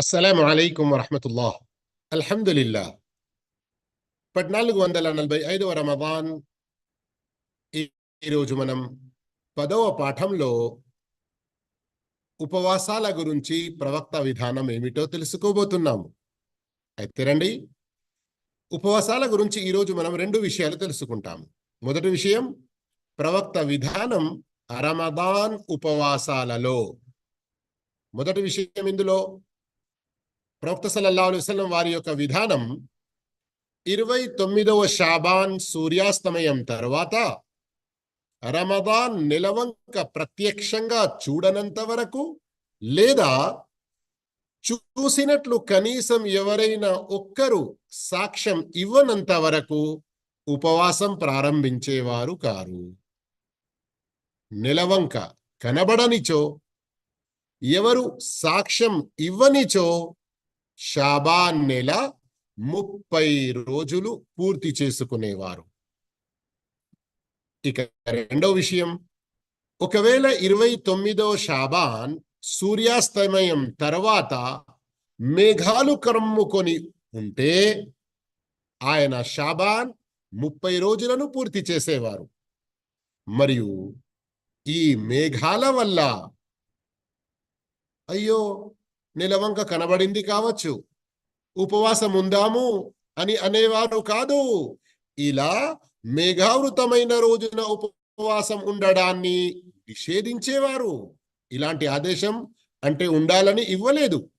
అస్సలం అలైకుం వరహమతుల్లాహ్ అల్హమ్దులిల్లా పద్నాలుగు వందల నలభై ఐదవ రమదాన్ ఈ- ఈరోజు మనం పదవ పాఠంలో ఉపవాసాల గురించి ప్రవక్త విధానం ఏమిటో తెలుసుకోబోతున్నాము. అయితే రండి. ఉపవాసాల గురించి ఈరోజు మనం రెండు విషయాలు తెలుసుకుంటాము. మొదటి విషయం ప్రవక్త విధానం రమదాన్ ఉపవాసాలలో. మొదటి విషయం ఇందులో ప్రవక్త సల్లల్లా అలైవలం వారి యొక్క విధానం ఇరవై తొమ్మిదవ షాబాన్ సూర్యాస్తమయం తర్వాత రమదాన్ నిలవంక ప్రత్యక్షంగా చూడనంత వరకు లేదా చూసినట్లు కనీసం ఎవరైనా ఒక్కరు సాక్ష్యం ఇవ్వనంత వరకు ఉపవాసం ప్రారంభించేవారు కారు. నిలవంక కనబడనిచో ఎవరు సాక్ష్యం ఇవ్వనిచో షాబాన్ నెల ముప్పై రోజులు పూర్తి చేసుకునేవారు. ఇక రెండో విషయం. ఒకవేళ ఇరవై తొమ్మిదో షాబాన్ సూర్యాస్తమయం తర్వాత మేఘాలు కమ్ముకొని ఉంటే ఆయన షాబాన్ ముప్పై రోజులను పూర్తి చేసేవారు. మరియు ఈ మేఘాల వల్ల అయ్యో నిలవంక కనబడింది కావచ్చు. ఉపవాసం ఉందాము అని అనేవారు కాదు. ఇలా మేఘావృతమైన రోజున ఉపవాసం ఉండడాన్ని నిషేధించేవారు. ఇలాంటి ఆదేశం అంటే ఉండాలని ఇవ్వలేదు.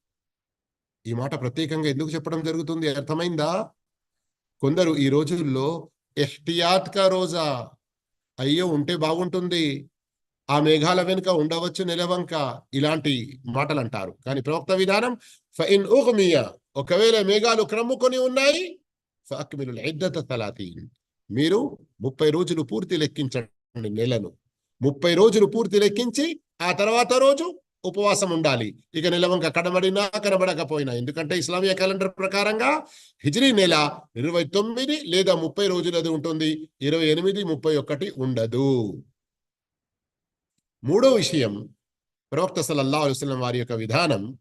ఈ మాట ప్రత్యేకంగా ఎందుకు చెప్పడం జరుగుతుంది? అర్థమైందా? కొందరు ఈ రోజుల్లో ఎహ్తియాత్కా రోజా. అయ్యో ఉంటే బాగుంటుంది. ఆ మేఘాల వెనుక ఉండవచ్చు నిలవంక ఇలాంటి మాటలు అంటారు కానీ ప్రవక్త విధానం ఫైన్ ఊహమియా ఒకవేళ మేఘాలు క్రమ్ముకొని ఉన్నాయి ఇద్దత తలాతీన్ మీరు ముప్పై రోజులు పూర్తి లెక్కించండి నెలను. ముప్పై రోజులు పూర్తి లెక్కించి ఆ తర్వాత రోజు ఉపవాసం ఉండాలి. ఇక నిలవంక కనబడినా కనబడకపోయినా. ఎందుకంటే ఇస్లామియా క్యాలెండర్ ప్రకారంగా హిజ్రీ నెల ఇరవై తొమ్మిది లేదా ముప్పై రోజులది ఉంటుంది. ఇరవై ఎనిమిది ముప్పై ఒకటి ఉండదు. మూడో విషయం ప్రవక్త సలల్లా అలుస్లం వారి యొక్క విధానం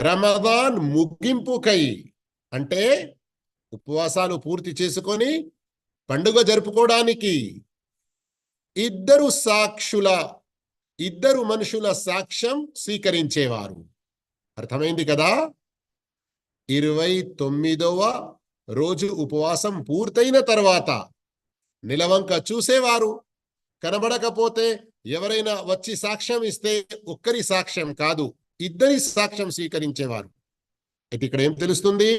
రమదాన్ ముగింపుకై అంటే ఉపవాసాలు పూర్తి చేసుకొని పండుగ జరుపుకోవడానికి ఇద్దరు సాక్షుల ఇద్దరు మనుషుల సాక్ష్యం స్వీకరించేవారు. అర్థమైంది కదా? ఇరవై తొమ్మిదవ రోజు ఉపవాసం పూర్తయిన తర్వాత నిలవంక చూసేవారు. కనబడకపోతే ఎవరైనా వచ్చి సాక్ష్యం ఇస్తే ఒక్కరి సాక్ష్యం కాదు ఇద్దరి సాక్ష్యం స్వీకరించేవారు. అయితే ఇక్కడ ఏం తెలుస్తుంది?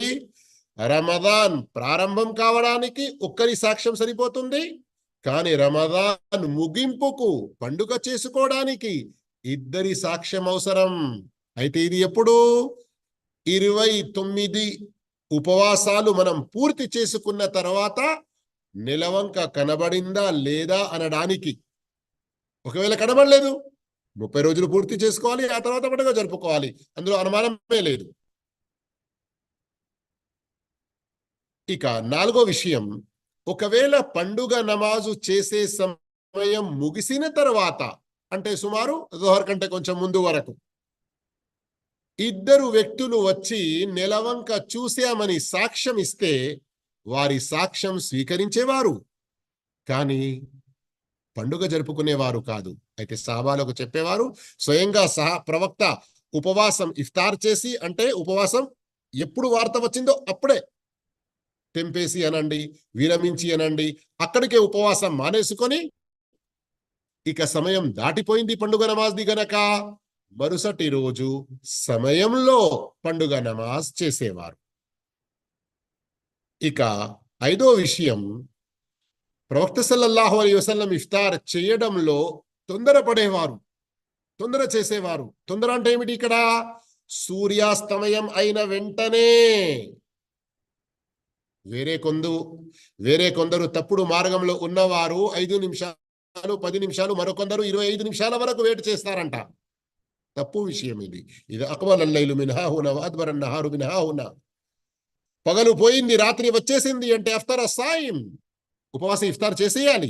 రమదాన్ ప్రారంభం కావడానికి ఒక్కరి సాక్ష్యం సరిపోతుంది కానీ రమదాన్ ముగింపుకు పండుగ చేసుకోవడానికి ఇద్దరి సాక్ష్యం అవసరం. అయితే ఇది ఎప్పుడు? ఇరవై తొమ్మిది ఉపవాసాలు మనం పూర్తి చేసుకున్న తర్వాత నిలవంక కనబడిందా లేదా అనడానికి. ఒకవేళ కనబడలేదు ముప్పై రోజులు పూర్తి చేసుకోవాలి ఆ తర్వాత పండుగ జరుపుకోవాలి. అందులో అనుమానమే లేదు. ఇక నాలుగో విషయం ఒకవేళ పండుగ నమాజు చేసే సమయం ముగిసిన తర్వాత అంటే సుమారు జోహర్ కంటే కొంచెం ముందు వరకు ఇద్దరు వ్యక్తులు వచ్చి నెలవంక చూశామని సాక్ష్యం ఇస్తే వారి సాక్ష్యం స్వీకరించేవారు. కానీ పండుగ జరుపుకునేవారు కాదు. అయితే సాబాలకు చెప్పేవారు స్వయంగా సహా ప్రవక్త ఉపవాసం ఇఫ్తార్ చేసి అంటే ఉపవాసం ఎప్పుడు వార్త వచ్చిందో అప్పుడే తెంపేసి అనండి విరమించి అనండి అక్కడికే ఉపవాసం మానేసుకొని ఇక సమయం దాటిపోయింది పండుగ నమాజ్ది గనక. మరుసటి రోజు సమయంలో పండుగ నమాజ్ చేసేవారు. ఇక ఐదో విషయం ప్రవక్త సల్లల్లాహు అలీ వసల్లం ఇఫ్తార్ చేయడంలో తొందరపడేవారు. తొందర చేసేవారు. తొందర అంటే ఏమిటి ఇక్కడ? సూర్యాస్తమయం అయిన వెంటనే. వేరే కొందు వేరే కొందరు తప్పుడు మార్గంలో ఉన్నవారు ఐదు నిమిషాలు పది నిమిషాలు మరొకొందరు ఇరవై ఐదు నిమిషాల వరకు వెయిట్ చేస్తారంట. తప్పు విషయం ఇది. ఇది అక్బల్ అల్లైలు మినహాహున అద్బర్ నహారు మినహాహున పగలు పోయింది రాత్రి వచ్చేసింది అంటే అఫ్తర్ సాయం. ఉపవాసం ఇఫ్తార్ చేసేయాలి.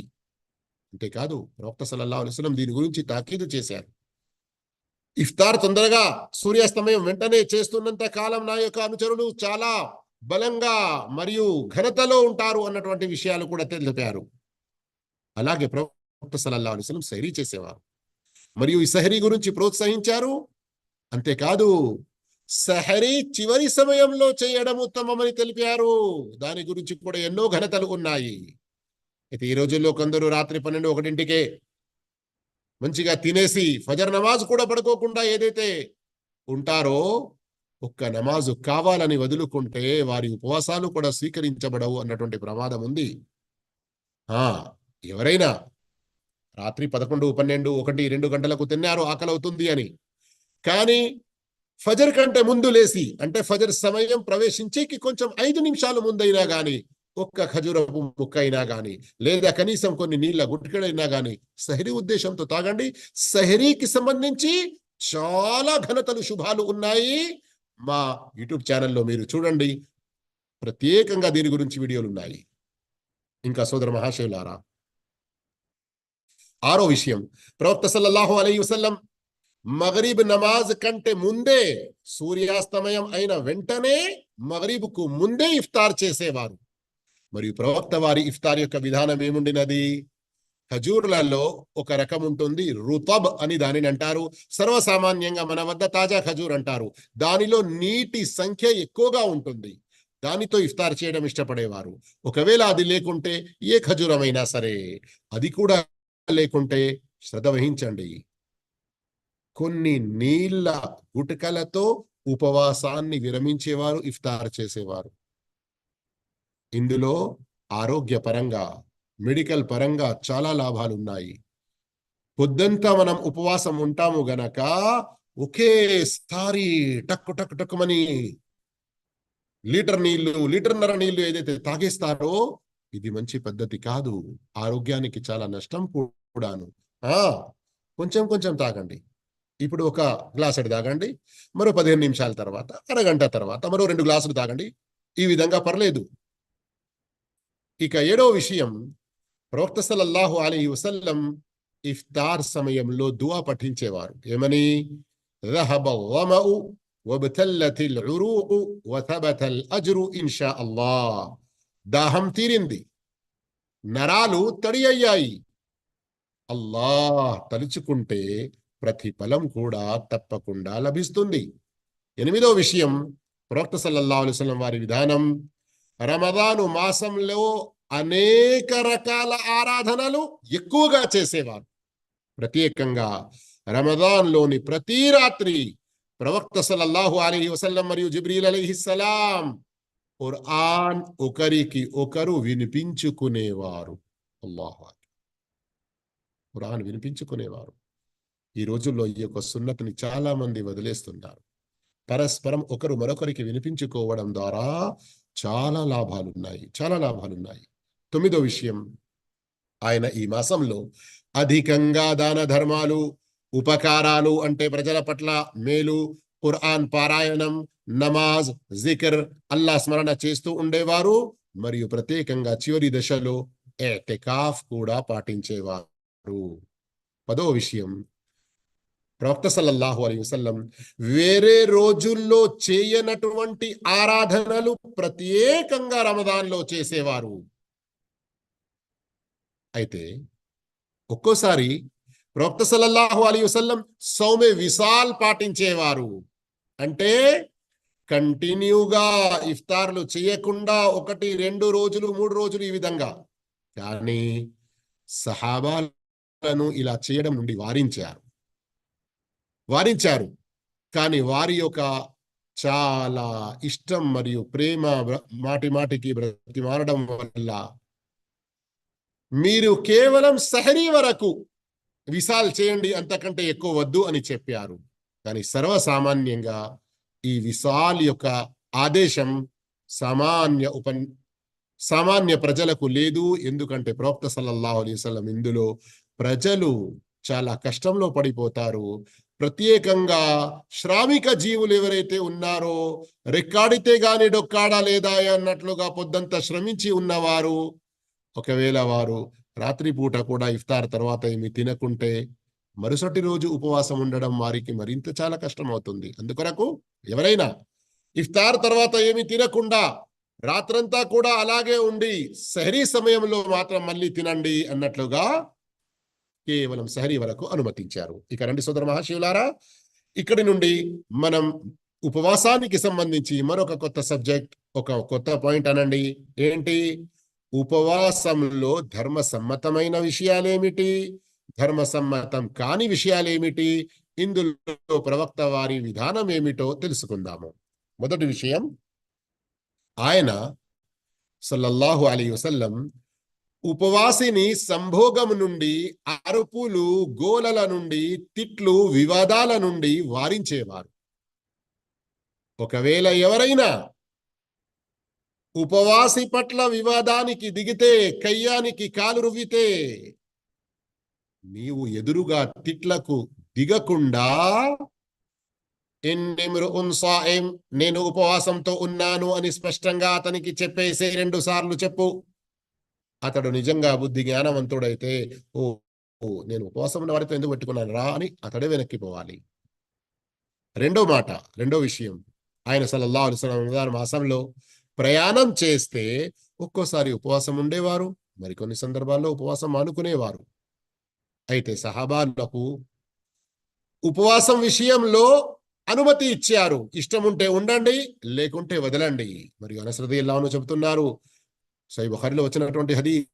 అంతేకాదు ప్రవక్త సల్లల్లాహు అలిస్లం దీని గురించి తాకీదు చేశారు. ఇఫ్తార్ తొందరగా సూర్యాస్తమయం వెంటనే చేస్తున్నంత కాలం నా యొక్క అనుచరులు చాలా బలంగా మరియు ఘనతలో ఉంటారు అన్నటువంటి విషయాలు కూడా తెలిపారు. అలాగే ప్రవక్త సలల్లా అలిస్లం సహరీ చేసేవారు. మరియు ఈ సహరీ గురించి ప్రోత్సహించారు. అంతేకాదు సహరీ చివరి సమయంలో చేయడం ఉత్తమమని తెలిపారు. దాని గురించి కూడా ఎన్నో ఘనతలు ఉన్నాయి. అయితే ఈ రోజుల్లో కొందరు రాత్రి పన్నెండు ఒకటింటికే మంచిగా తినేసి ఫజర్ నమాజ్ కూడా పడుకోకుండా ఏదైతే ఉంటారో ఒక్క నమాజు కావాలని వదులుకుంటే వారి ఉపవాసాలు కూడా స్వీకరించబడవు అన్నటువంటి ప్రమాదం ఉంది. ఆ ఎవరైనా రాత్రి పదకొండు పన్నెండు ఒకటి రెండు గంటలకు తిన్నారు ఆకలి అవుతుంది అని. కానీ ఫజర్ కంటే ముందు లేసి అంటే ఫజర్ సమయం ప్రవేశించేకి కొంచెం ఐదు నిమిషాలు ముందైనా కానీ ఒక్క ఖజూరపు ముక్క అయినా కానీ లేదా కనీసం కొన్ని నీళ్ళ గుట్టికడైనా కానీ సహరీ ఉద్దేశంతో తాగండి. సహరీకి సంబంధించి చాలా ఘనతలు శుభాలు ఉన్నాయి. మా యూట్యూబ్ ఛానల్లో మీరు చూడండి. ప్రత్యేకంగా దీని గురించి వీడియోలు ఉన్నాయి. ఇంకా సోదర మహాశివులారా ఆరో విషయం. ప్రవక్త సల్లల్లాహు అలై వసల్లం మగరీబ్ నమాజ్ కంటే ముందే సూర్యాస్తమయం అయిన వెంటనే మగరీబ్కు ముందే ఇఫ్తార్ చేసేవారు. మరియు ప్రవక్త వారి ఇఫ్తార్ యొక్క విధానం ఏముండినది? ఖజూర్లలో ఒక రకం ఉంటుంది రుతబ్ అని దానిని అంటారు. సర్వసామాన్యంగా మన వద్ద తాజా ఖజూర్ అంటారు. దానిలో నీటి సంఖ్య ఎక్కువగా ఉంటుంది. దానితో ఇఫ్తార్ చేయడం ఇష్టపడేవారు. ఒకవేళ అది లేకుంటే ఏ ఖజూరమైనా సరే అది కూడా లేకుంటే శ్రద్ధ వహించండి. కొన్ని నీళ్ళ గుటకలతో ఉపవాసాన్ని విరమించేవారు ఇఫ్తార్ చేసేవారు. ఇందులో ఆరోగ్యపరంగా మెడికల్ పరంగా చాలా లాభాలు ఉన్నాయి పొద్దంతా మనం ఉపవాసం ఉంటాము గనక ఒకేసారి టక్కు టక్కు టక్కుమని లీటర్ నీళ్ళు లీటర్న్నర నీళ్ళు ఏదైతే తాగేస్తారో ఇది మంచి పద్ధతి కాదు. ఆరోగ్యానికి చాలా నష్టం కూడాను. ఆ! కొంచెం కొంచెం తాగండి. ఇప్పుడు ఒక గ్లాస్ అడి తాగండి. మరో పదిహేను నిమిషాల తర్వాత అరగంట తర్వాత మరో రెండు గ్లాసులు తాగండి. ఈ విధంగా పర్లేదు. ఇక ఏడో విషయం ప్రవక్త సలల్లాహు అలీ వసల్లం ఇఫ్తార్ సమయంలో దువా పఠించేవారు. ఏమని? దాహం తీరింది. నరాలు తడి అయ్యాయి. అల్లా తలుచుకుంటే ప్రతిఫలం కూడా తప్పకుండా లభిస్తుంది. ఎనిమిదో విషయం ప్రవక్త సల్లల్లా అలైవలం వారి విధానం రమదాను మాసంలో అనేక రకాల ఆరాధనలు ఎక్కువగా చేసేవారు. ప్రత్యేకంగా రమదాన్లోని ప్రతి రాత్రి ప్రవక్త సలల్లాహు అలీ వసల్లం మరియు జిబ్రీల్ అలీహిస్సలాం ఖుర్ఆన్ ఒకరికి ఒకరు వినిపించుకునేవారు. అల్లాహు ఖురాన్ వినిపించుకునేవారు. ఈ రోజుల్లో ఈ యొక్క సున్నతిని చాలా మంది వదిలేస్తున్నారు. పరస్పరం ఒకరు మరొకరికి వినిపించుకోవడం ద్వారా చాలా లాభాలున్నాయి చాలా లాభాలున్నాయి. తొమ్మిదో విషయం ఆయన ఈ మాసంలో అధికంగా దాన ధర్మాలు ఉపకారాలు అంటే ప్రజల పట్ల మేలు ఖురాన్ పారాయణం నమాజ్ జికర్ అల్లా స్మరణ చేస్తూ ఉండేవారు. మరియు ప్రత్యేకంగా చివరి దశలో ఎటెకాఫ్ కూడా పాటించేవారు. పదో విషయం ప్రవక్త సల్లల్లాహు అలీ వసల్లం వేరే రోజుల్లో చేయనటువంటి ఆరాధనలు ప్రత్యేకంగా రమదాన్లో చేసేవారు. అయితే ఒక్కోసారి ప్రవక్త సల్లల్లాహు అలీ వసల్లం సౌమ్య విశాల్ పాటించేవారు. అంటే కంటిన్యూగా ఇఫ్తార్లు చేయకుండా ఒకటి రెండు రోజులు మూడు రోజులు ఈ విధంగా. కానీ సహాబాలను ఇలా చేయడం నుండి వారించారు. వారించారు. కానీ వారి యొక్క చాలా ఇష్టం మరియు ప్రేమ మాటి మాటికి బ్రతిమారడం వల్ల మీరు కేవలం సహరీ వరకు విశాల్ చేయండి అంతకంటే ఎక్కువ వద్దు అని చెప్పారు. కానీ సర్వసామాన్యంగా ఈ విశాల్ యొక్క ఆదేశం సామాన్య ఉప సామాన్య ప్రజలకు లేదు. ఎందుకంటే ప్రవక్త సల్లల్లాహు అలైహి ఇందులో ప్రజలు చాలా కష్టంలో పడిపోతారు. ప్రత్యేకంగా శ్రామిక జీవులు ఎవరైతే ఉన్నారో రెక్కాడితే గాని డొక్కాడా లేదా అన్నట్లుగా పొద్దంతా శ్రమించి ఉన్నవారు ఒకవేళ వారు రాత్రిపూట కూడా ఇఫ్తార్ తర్వాత ఏమి తినకుంటే మరుసటి రోజు ఉపవాసం ఉండడం వారికి మరింత చాలా కష్టం అవుతుంది అందుకొరకు ఎవరైనా ఇఫ్తార్ తర్వాత ఏమి తినకుండా రాత్రంతా కూడా అలాగే ఉండి సహరీ సమయంలో మాత్రం మళ్ళీ తినండి అన్నట్లుగా కేవలం సహరీ వరకు అనుమతించారు. ఇక రండి సోదర మహాశివులారా ఇక్కడి నుండి మనం ఉపవాసానికి సంబంధించి మరొక కొత్త సబ్జెక్ట్ ఒక కొత్త పాయింట్ అనండి. ఏంటి? ఉపవాసంలో ధర్మ సమ్మతమైన విషయాలేమిటి? ధర్మ సమ్మతం కాని విషయాలేమిటి? ఇందులో ప్రవక్త వారి విధానం ఏమిటో తెలుసుకుందాము. మొదటి విషయం ఆయన సల్లల్లాహు అలీ వసల్లం ఉపవాసిని సంభోగం నుండి అరుపులు గోలల నుండి తిట్లు వివాదాల నుండి వారించేవారు. ఒకవేళ ఎవరైనా ఉపవాసి పట్ల వివాదానికి దిగితే కయ్యానికి కాలు రువ్వితే నీవు ఎదురుగా తిట్లకు దిగకుండా నేను ఉపవాసంతో ఉన్నాను అని స్పష్టంగా అతనికి చెప్పేసే రెండు సార్లు చెప్పు. అతడు నిజంగా బుద్ధి జ్ఞానవంతుడైతే ఓ ఓ నేను ఉపవాసం ఉన్న వారితో ఎందుకు పెట్టుకున్నాను? రా అని అతడే వెనక్కిపోవాలి రెండో మాట రెండో విషయం. ఆయన సలల్లా అలైహి మాసంలో ప్రయాణం చేస్తే ఒక్కోసారి ఉపవాసం ఉండేవారు మరికొన్ని సందర్భాల్లో ఉపవాసం ఆనుకునేవారు. అయితే సహాబాలకు ఉపవాసం విషయంలో అనుమతి ఇచ్చారు. ఇష్టం ఉంటే ఉండండి లేకుంటే వదలండి. మరియు అనశ్రది ఎల్లాను చెబుతున్నారు సై బుఖారిలో వచ్చినటువంటి హరి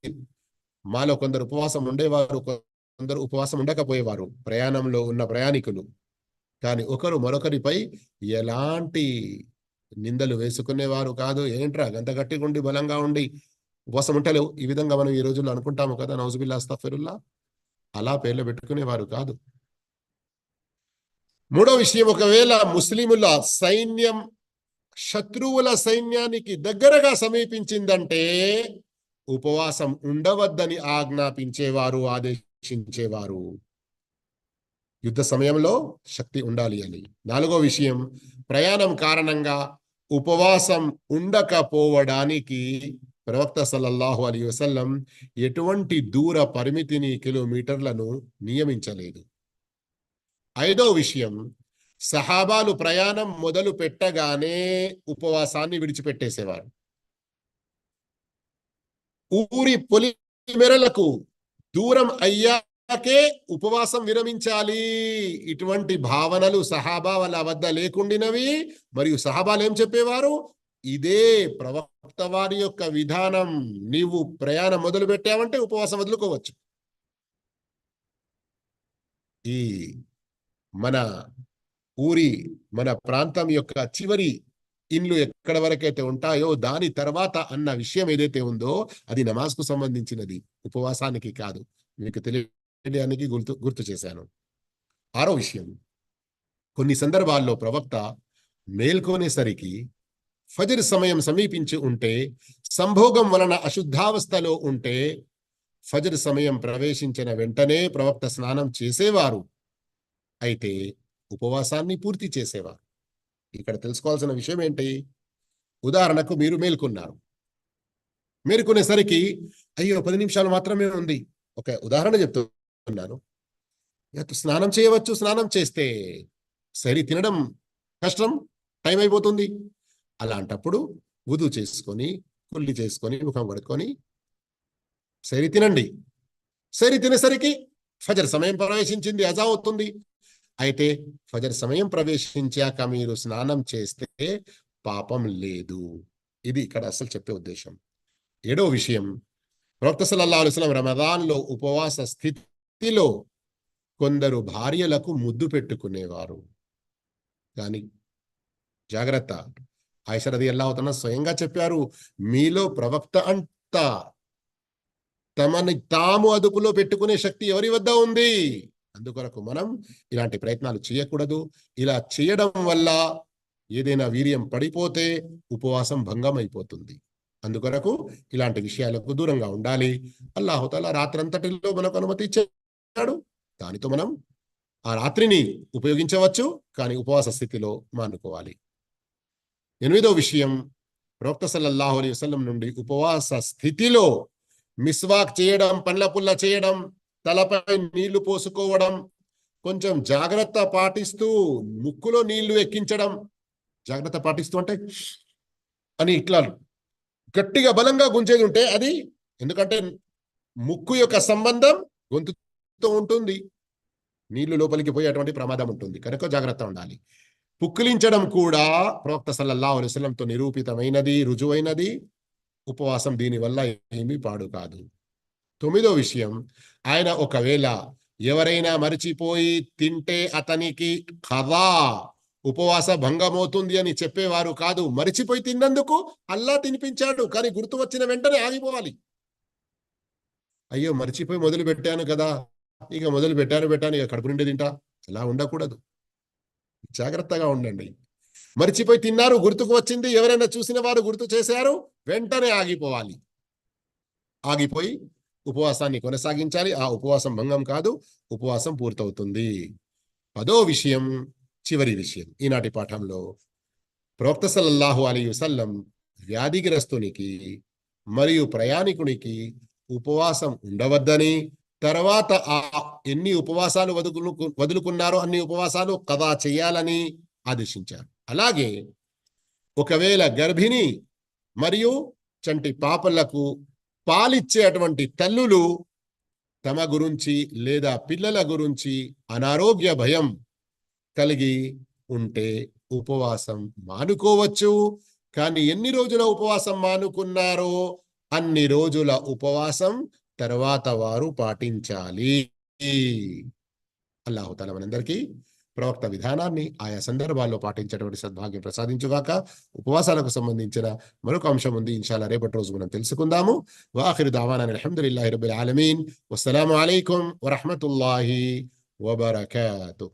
మాలో కొందరు ఉపవాసం ఉండేవారు కొందరు ఉపవాసం ఉండకపోయేవారు ప్రయాణంలో ఉన్న ప్రయాణికులు. కానీ ఒకరు మరొకరిపై ఎలాంటి నిందలు వేసుకునేవారు కాదు. ఏంట్రా గంత గట్టిగా ఉండి బలంగా ఉండి ఉపవాసం ఉంటలేవు ఈ విధంగా మనం ఈ రోజుల్లో అనుకుంటాము కదా నౌజుబిల్లా అస్తఫిరుల్లా. అలా పేర్లు పెట్టుకునేవారు కాదు. మూడో విషయం ఒకవేళ ముస్లిముల సైన్యం శత్రువుల సైన్యానికి దగ్గరగా సమీపించిందంటే ఉపవాసం ఉండవద్దని ఆజ్ఞాపించేవారు ఆదేశించేవారు. యుద్ధ సమయంలో శక్తి ఉండాలి అని. నాలుగో విషయం ప్రయాణం కారణంగా ఉపవాసం ఉండకపోవడానికి ప్రవక్త సల్లల్లాహు అలీ వసల్లం ఎటువంటి దూర పరిమితిని కిలోమీటర్లను నియమించలేదు. ఐదో విషయం సహాబాలు ప్రయాణం మొదలు పెట్టగానే ఉపవాసాన్ని విడిచిపెట్టేసేవారు. ఊరి పొలి మెరలకు దూరం అయ్యాకే ఉపవాసం విరమించాలి. ఇటువంటి భావనలు సహాబా వాళ్ళ వద్ద లేకుండినవి. మరియు సహాబాలు ఏం చెప్పేవారు? ఇదే ప్రవక్త వారి యొక్క విధానం. నీవు ప్రయాణం మొదలు పెట్టావంటే ఉపవాసం వదులుకోవచ్చు. ఈ మన ఊరి మన ప్రాంతం యొక్క చివరి ఇండ్లు ఎక్కడ వరకైతే ఉంటాయో దాని తర్వాత అన్న విషయం ఏదైతే ఉందో అది నమాజ్కు సంబంధించినది ఉపవాసానికి కాదు. మీకు తెలియడానికి గుర్తు గుర్తు చేశాను. ఆరో విషయం. కొన్ని సందర్భాల్లో ప్రవక్త మేల్కొనేసరికి ఫజర్ సమయం సమీపించి ఉంటే సంభోగం వలన అశుద్ధావస్థలో ఉంటే ఫజర్ సమయం ప్రవేశించిన వెంటనే ప్రవక్త స్నానం చేసేవారు. అయితే ఉపవాసాన్ని పూర్తి చేసేవారు. ఇక్కడ తెలుసుకోవాల్సిన విషయం ఏంటి? ఉదాహరణకు మీరు మేల్కొన్నారు. మేలుకునేసరికి అయ్యో పది నిమిషాలు మాత్రమే ఉంది. ఒక ఉదాహరణ చెప్తున్నాను. స్నానం చేయవచ్చు? స్నానం చేస్తే సరి తినడం కష్టం టైం అయిపోతుంది. అలాంటప్పుడు వధు చేసుకొని కుల్లి చేసుకొని ముఖం కడుక్కొని సరి తినండి. సరి తినేసరికి ఫజర్ సమయం ప్రవేశించింది అజా అవుతుంది. అయితే ఫజర్ సమయం ప్రవేశించాక మీరు స్నానం చేస్తే పాపం లేదు. ఇది ఇక్కడ అసలు చెప్పే ఉద్దేశం. ఏడో విషయం. ప్రవక్త సల్లల్లాహు అలుస్లం రమదాన్లో ఉపవాస స్థితిలో కొందరు భార్యలకు ముద్దు పెట్టుకునేవారు. కానీ జాగ్రత్త. ఆయిషరది ఎలా అవుతున్న స్వయంగా చెప్పారు మీలో ప్రవక్త అంతా తమని తాము అదుపులో పెట్టుకునే శక్తి ఎవరి వద్ద ఉంది? అందుకొరకు మనం ఇలాంటి ప్రయత్నాలు చేయకూడదు. ఇలా చేయడం వల్ల ఏదైనా వీర్యం పడిపోతే ఉపవాసం భంగం అయిపోతుంది అందుకొరకు ఇలాంటి విషయాలకు దూరంగా ఉండాలి. అల్లాహుతాల రాత్రంతటిలో మనకు అనుమతి ఇచ్చాడు. దానితో మనం ఆ రాత్రిని ఉపయోగించవచ్చు కానీ ఉపవాస స్థితిలో మానుకోవాలి. ఎనిమిదో విషయం ప్రవక్త సల్లల్లాహు అలైహి వసల్లం నుండి ఉపవాస స్థితిలో మిస్వాక్ చేయడం పండ్ల పుల్ల చేయడం తలపై నీళ్ళు పోసుకోవడం కొంచెం జాగ్రత్త పాటిస్తూ ముక్కులో నీళ్ళు ఎక్కించడం. జాగ్రత్త పాటిస్తూ అంటే అని ఇట్లా గట్టిగా బలంగా గుంజేది ఉంటే అది ఎందుకంటే ముక్కు యొక్క సంబంధం గొంతుతో ఉంటుంది. నీళ్ళు లోపలికి పోయేటువంటి ప్రమాదం ఉంటుంది. కనుక జాగ్రత్త ఉండాలి. పుక్కిలించడం కూడా ప్రవక్త సల్లల్లా అలైహి నిరూపితమైనది రుజువైనది. ఉపవాసం దీనివల్ల ఏమీ పాడు కాదు. తొమ్మిదో విషయం ఆయన ఒకవేళ ఎవరైనా మరిచిపోయి తింటే అతనికి కథా ఉపవాస భంగమవుతుంది అని చెప్పేవారు కాదు. మరిచిపోయి తిన్నందుకు అల్లా తినిపించాడు కానీ గుర్తు వచ్చిన వెంటనే ఆగిపోవాలి. అయ్యో మరిచిపోయి మొదలు పెట్టాను కదా. ఇక మొదలు పెట్టాను పెట్టాను ఇక కడుపు నిండి తింటా. అలా ఉండకూడదు. జాగ్రత్తగా ఉండండి. మరిచిపోయి తిన్నారు గుర్తుకు వచ్చింది ఎవరైనా చూసిన వారు గుర్తు చేశారు వెంటనే ఆగిపోవాలి. ఆగిపోయి ఉపవాసాన్ని కొనసాగించాలి. ఆ ఉపవాసం భంగం కాదు ఉపవాసం పూర్తవుతుంది. పదో విషయం చివరి విషయం. ఈనాటి పాఠంలో ప్రవక్త సల్లల్లాహు అలీ వసల్లం వ్యాధిగ్రస్తునికి మరియు ప్రయాణికునికి ఉపవాసం ఉండవద్దని తర్వాత ఆ ఎన్ని ఉపవాసాలు వదులు వదులుకున్నారో అన్ని ఉపవాసాలు కథా చేయాలని ఆదేశించారు. అలాగే ఒకవేళ గర్భిణి మరియు చంటి పాపలకు పాలిచ్చేటువంటి తల్లులు తమ గురించి లేదా పిల్లల గురించి అనారోగ్య భయం కలిగి ఉంటే ఉపవాసం మానుకోవచ్చు. కానీ ఎన్ని రోజుల ఉపవాసం మానుకున్నారో అన్ని రోజుల ఉపవాసం తర్వాత వారు పాటించాలి. అల్లాహుతాల మనందరికీ ప్రవక్త విధానాన్ని ఆయా సందర్భాల్లో పాటించేటువంటి సద్భాగ్యం ప్రసాదించుగాక. ఉపవాసాలకు సంబంధించిన మరొక అంశం ఉంది. ఇన్షాల్లా రేపటి రోజు మనం తెలుసుకుందాము. వాఖిరు దావానా అల్హమ్దులిల్లాహి రబ్బిల్ ఆలమీన్. అస్సలాము అలైకుం వరహమతుల్లాహి వబర్కాతు.